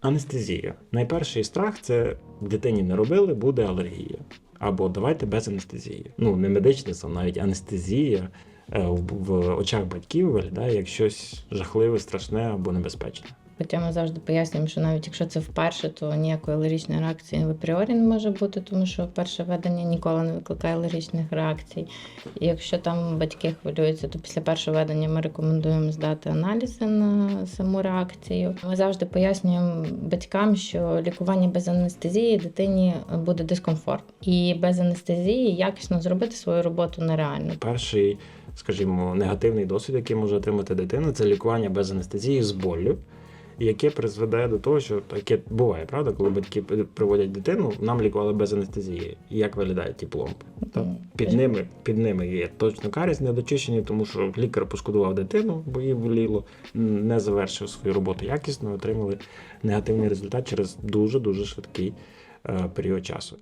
Анестезія. Найперший страх це дитині не робили, буде алергія. Або давайте без анестезії. Ну, не медичний сон, навіть анестезія е, в очах батьків виглядає як щось жахливе, страшне або небезпечне. Хоча ми завжди пояснюємо, що навіть якщо це вперше, то ніякої алергічної реакції в апріорі не може бути, тому що перше ведення ніколи не викликає алергічних реакцій. І якщо там батьки хвилюються, то після першого ведення ми рекомендуємо здати аналізи на саму реакцію. Ми завжди пояснюємо батькам, що лікування без анестезії дитині буде дискомфорт, і без анестезії якісно зробити свою роботу нереально. Перший, скажімо, негативний досвід, який може отримати дитина, це лікування без анестезії з болю, яке призведе до того, що таке буває, правда, коли батьки приводять дитину, нам лікували без анестезії. Як виглядають ті пломби? та Під ними, під ними є точно карість недочищені, тому що лікар пошкодував дитину, бо їй боліло, не завершив свою роботу якісно, отримали негативний результат через дуже дуже швидкий е, період часу.